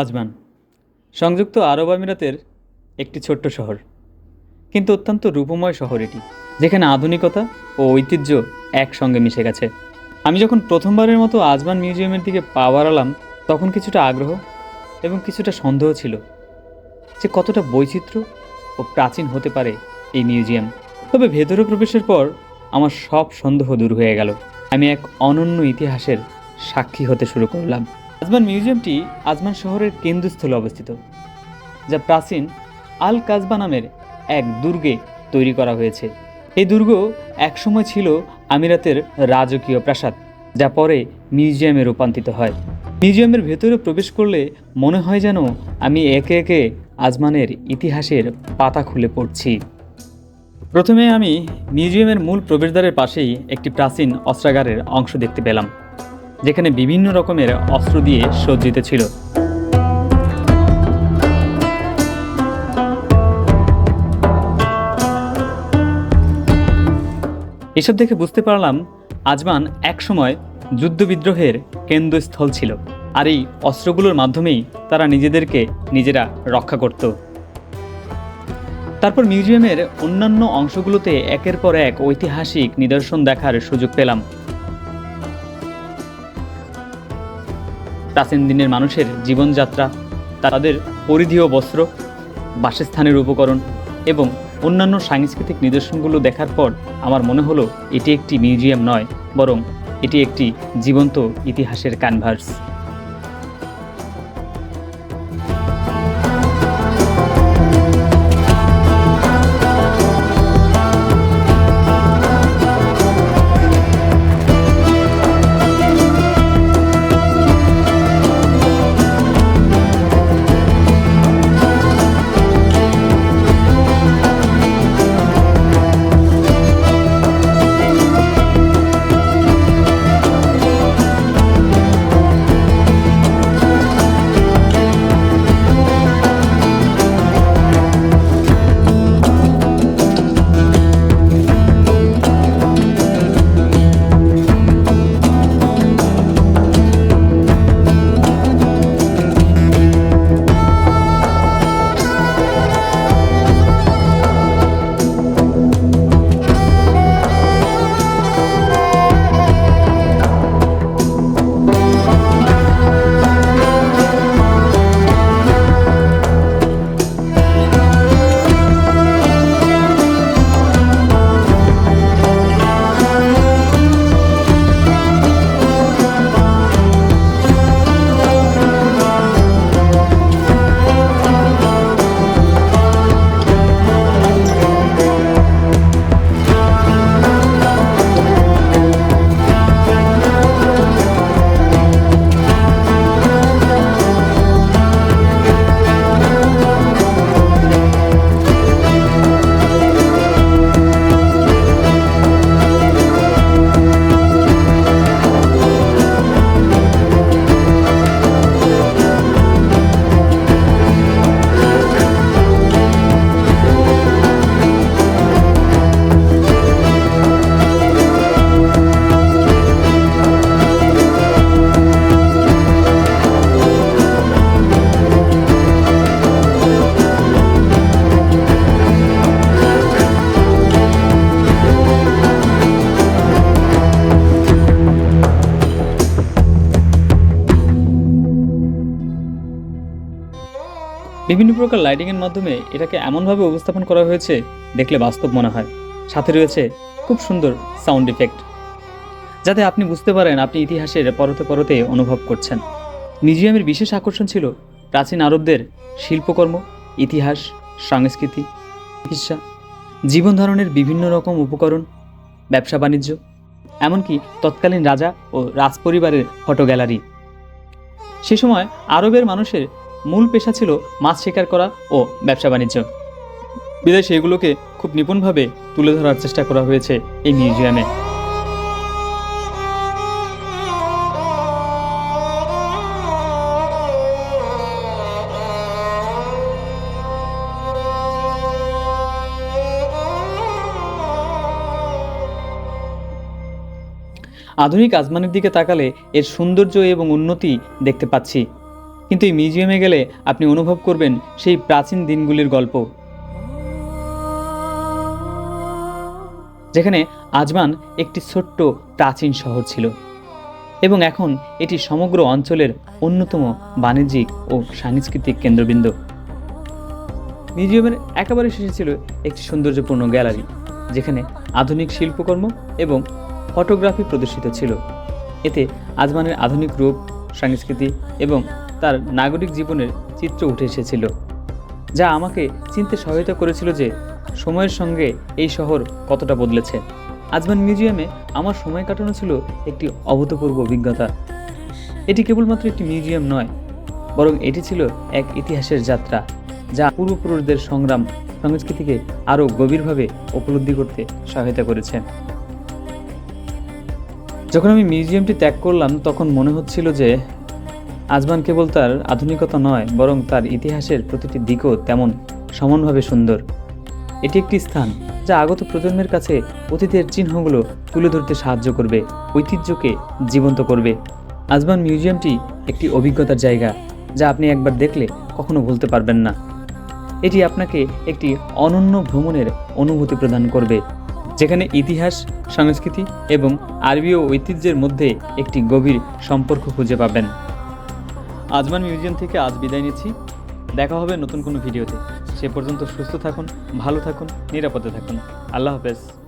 Ajman, সংযুক্ত আরব আমিরাতের একটি ছোট্ট শহর, কিন্তু অত্যন্ত রূপময় শহর এটি, যেখানে আধুনিকতা ও ঐতিহ্য একসঙ্গে মিশে গেছে। আমি যখন প্রথমবারের মতো আজমান মিউজিয়ামের দিকে পা বাড়ালাম, তখন কিছুটা আগ্রহ এবং কিছুটা সন্দেহ ছিল যে কতটা বৈচিত্র্য ও প্রাচীন হতে পারে এই মিউজিয়াম। তবে ভেতরে প্রবেশের পর আমার সব সন্দেহ দূর হয়ে গেল। আমি এক অনন্য ইতিহাসের সাক্ষী হতে শুরু করলাম। আজমান মিউজিয়ামটি আজমান শহরের কেন্দ্রস্থলে অবস্থিত, যা প্রাচীন আল কাজবা নামের এক দুর্গে তৈরি করা হয়েছে। এই দুর্গ একসময় ছিল আমিরাতের রাজকীয় প্রাসাদ, যা পরে মিউজিয়ামে রূপান্তরিত হয়। মিউজিয়ামের ভেতরে প্রবেশ করলে মনে হয় যেন আমি একে একে আজমানের ইতিহাসের পাতা খুলে পড়ছি। প্রথমে আমি মিউজিয়ামের মূল প্রবেশদ্বারের পাশেই একটি প্রাচীন অস্ত্রাগারের অংশ দেখতে পেলাম। যেখানে বিভিন্ন রকমের অস্ত্র দিয়ে সজ্জিত ছিল। এসব দেখে বুঝতে পারলাম আজমান একসময় যুদ্ধবিদ্রোহের কেন্দ্রস্থল ছিল আর এই অস্ত্রগুলোর মাধ্যমেই তারা নিজেদেরকে নিজেরা রক্ষা করত। তারপর মিউজিয়ামের অন্যান্য অংশগুলোতে একের পর এক ঐতিহাসিক নিদর্শন দেখার সুযোগ পেলাম। প্রাচীন দিনের মানুষের জীবনযাত্রা, তাদের পরিধীয় বস্ত্র, বাসস্থানের উপকরণ এবং অন্যান্য সাংস্কৃতিক নিদর্শনগুলো দেখার পর আমার মনে হলো এটি একটি মিউজিয়াম নয়, বরং এটি একটি জীবন্ত ইতিহাসের ক্যানভাস বিভিন্ন প্রকার লাইটিংয়ের মাধ্যমে এটাকে এমনভাবে উপস্থাপন করা হয়েছে দেখলে বাস্তব মনে হয়। সাথে রয়েছে খুব সুন্দর সাউন্ড ইফেক্ট যাতে আপনি বুঝতে পারেন আপনি ইতিহাসের পরতে পরতে অনুভব করছেন। মিউজিয়ামের বিশেষ আকর্ষণ ছিল প্রাচীন আরবদের শিল্পকর্ম, ইতিহাস, সংস্কৃতি, চিকিৎসা, জীবন ধারণের বিভিন্ন রকম উপকরণ, ব্যবসা বাণিজ্য, এমনকি তৎকালীন রাজা ও রাজপরিবারের ফটো গ্যালারি সে সময় আরবের মানুষের মূল পেশা ছিল মাছ শিকার করা ও ব্যবসা বাণিজ্য। বিদেশে এগুলোকে খুব নিপুণভাবে তুলে ধরার চেষ্টা করা হয়েছে এই মিউজিয়ামে। আধুনিক আজমানের দিকে তাকালে এর সৌন্দর্য এবং উন্নতি দেখতে পাচ্ছি। কিন্তু এই মিউজিয়ামে গেলে আপনি অনুভব করবেন সেই প্রাচীন দিনগুলির গল্প। যেখানে আজমান একটি ছোট্ট প্রাচীন শহর ছিল এবং এখন এটি সমগ্র অঞ্চলের অন্যতম বাণিজ্যিক ও সাংস্কৃতিক কেন্দ্রবিন্দু। মিউজিয়ামের একেবারে শেষে ছিল একটি সৌন্দর্যপূর্ণ গ্যালারি, যেখানে আধুনিক শিল্পকর্ম এবং ফটোগ্রাফি প্রদর্শিত ছিল। এতে আজমানের আধুনিক রূপ, সংস্কৃতি এবং তার নাগরিক জীবনের চিত্র উঠে এসেছিল, যা আমাকে চিনতে সহায়তা করেছিল যে সময়ের সঙ্গে এই শহর কতটা বদলেছে। আজমান মিউজিয়ামে আমার সময় কাটানো ছিল একটি অভূতপূর্ব অভিজ্ঞতা। এটি কেবলমাত্র একটি মিউজিয়াম নয়, বরং এটি ছিল এক ইতিহাসের যাত্রা, যা পূর্বপুরুষদের সংগ্রাম সংস্কৃতিকে আরও গভীরভাবে উপলব্ধি করতে সহায়তা করেছে। যখন আমি মিউজিয়ামটি ত্যাগ করলাম, তখন মনে হচ্ছিল যে আজমান কেবল তার আধুনিকতা নয়, বরং তার ইতিহাসের প্রতিটি দিকও তেমন সমানভাবে সুন্দর। এটি একটি স্থান যা আগত প্রজন্মের কাছে অতীতের চিহ্নগুলো তুলে ধরতে সাহায্য করবে, ঐতিহ্যকে জীবন্ত করবে। আজমান মিউজিয়ামটি একটি অভিজ্ঞতার জায়গা, যা আপনি একবার দেখলে কখনো ভুলতে পারবেন না। এটি আপনাকে একটি অনন্য ভ্রমণের অনুভূতি প্রদান করবে, যেখানে ইতিহাস, সংস্কৃতি এবং আরবীয় ঐতিহ্যের মধ্যে একটি গভীর সম্পর্ক খুঁজে পাবেন। আজমান মিউজিয়াম থেকে আজ বিদায় নিচ্ছি। দেখা হবে নতুন কোনো ভিডিওতে। সে পর্যন্ত সুস্থ থাকুন, ভালো থাকুন, নিরাপদে থাকুন। আল্লাহ হাফেজ।